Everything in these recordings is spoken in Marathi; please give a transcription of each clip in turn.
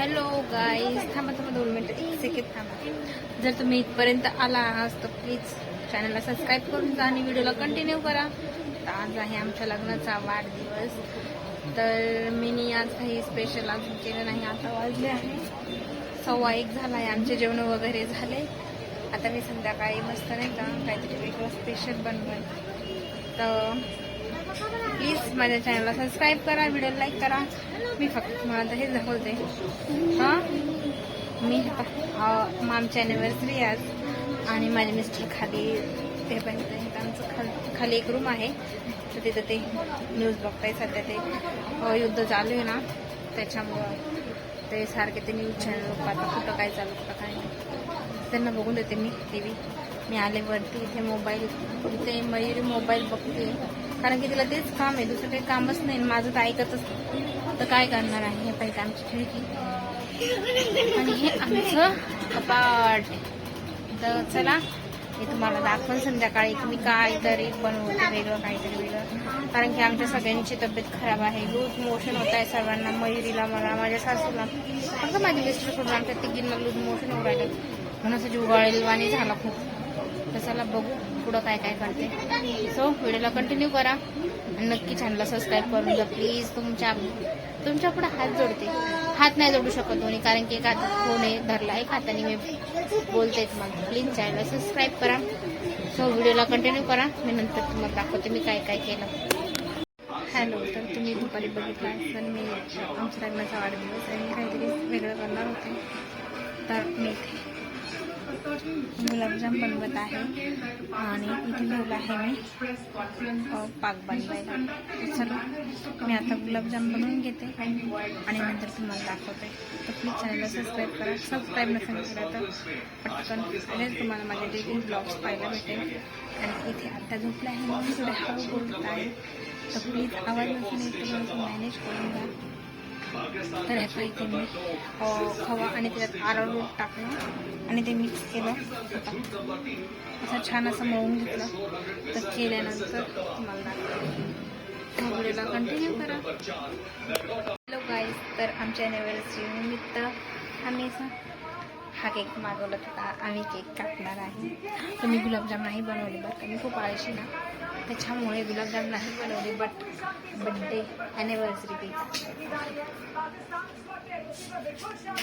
हॅलो गाईज थांबा थांबा दोन मिनटं. एक सेकंड थांबा. जर तुम्ही इथपर्यंत आला आहात तर प्लीज चॅनलला सबस्क्राईब करून जा आणि व्हिडिओला कंटिन्यू करा. तर आज आहे आमच्या लग्नाचा वाढदिवस. तर मी आज काही स्पेशल अजून केलं नाही. आता वाजले आहे. सव्वा एक झाला आहे आमचे जेवण वगैरे झाले. आता मी संध्याकाळी मस्त नाही का काहीतरी वेगळं स्पेशल बनवेन. तर प्लीज माझ्या चॅनलला सबस्क्राईब करा व्हिडिओ लाईक करा. मी फक्त तुम्हाला तर हेच दाखवते. हां? मी आता ॲनिव्हर्सरी आज. आणि माझे मिस्टर खाली ते पाहिजे त्यांचं खाली खाली एक रूम आहे. तर तिथं ते न्यूज बघताय सध्या ते. युद्ध चालू आहे ना त्याच्यामुळं ते सारखे ते न्यूज चॅनल पाहतात कुठं काय चालू कुठं काय नाही. त्यांना बघून देते मी टी व्ही मी आले वरती इथे मोबाईल इथे मयुरी मोबाईल बघते. कारण की तिला तेच काम आहे दुसरं काही कामच नाही माझं तर ऐकतच नाही. तर काय करणार आहे? हे पाहिजे आमची खिडकी. आणि हे आमचं कपाट तर चला मी तुम्हाला दाखवून संध्याकाळी तुम्ही मी काहीतरी बनवते वेगळं काहीतरी वेगळं. कारण की आमच्या सगळ्यांची तब्येत खराब आहे. लूज मोशन होत आहे सर्वांना मयुरीला मला माझ्या सासूला. फक्त माझे मिस्टर सोडून आमच्या तिघींना लूज मोशन होऊ राहिले. म्हणून असं जुगाळेलवाणी झाला खूप. चला बघू पुढं काय काय करते. सो व्हिडिओला कंटिन्यू करा. नक्की चॅनलला सबस्क्राईब करून द्या प्लीज तुमच्या तुमच्यापुढे हात जोडते. हात नाही जोडू शकत दोन्ही कारण की एक हातात फोन आहे? धरला एक हाताने मी बोलतेच मग प्लीज चॅनलला सबस्क्राईब करा. सो व्हिडिओला कंटिन्यू करा. मी नंतर तुम्हाला दाखवते मी काय काय केलं. हॅलो तर तुम्ही दुपारी बघितला तर मी आमच्या लग्नाचा वाढदिवस आणि काहीतरी वेगळं करणार होते. तर मी गुलाबजाम बनवत आहे. आणि इथे ठेवलं आहे मी. पाक बनवायला. चला मी आता गुलाबजाम बनवून घेते. आणि नंतर तुम्हाला दाखवते. तर प्लीज चॅनलला सबस्क्राईब करा. सबस्क्राईब नसेल करा तर पटकन आणि तुम्हाला माझे डेली ब्लॉग्स पाहायला भेटेल. आणि इथे आता झोपले आहे. म्हणून थोडे हळू बोलत आहे. तर प्लीज आवाज नसेल येत तर मॅनेज करून द्या तर ह्याचा इथे मी हो, खवा आणि त्याच्यात आरारोट टाकलं आणि ते मिक्स केलं. असं छान असं मळून घेतलं. तर केल्यानंतर तुम्हाला व्हिडिओला कंटिन्यू करा. हॅलो गाईज तर आमच्या ॲनिव्हर्सरी निमित्त आम्ही असं हा केक मागवला होता. आम्ही केक कापणार आहे. तर मी गुलाबजाम नाही बनवले बरं का. मी खूप आळशी ना. त्याच्यामुळे गुलाबजाम नाही बनवले बट बड्डे ॲनिव्हर्सरी केक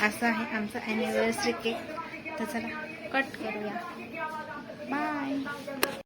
असं आहे आमचं ॲनिव्हर्सरी केक तर चला कट करूया. बाय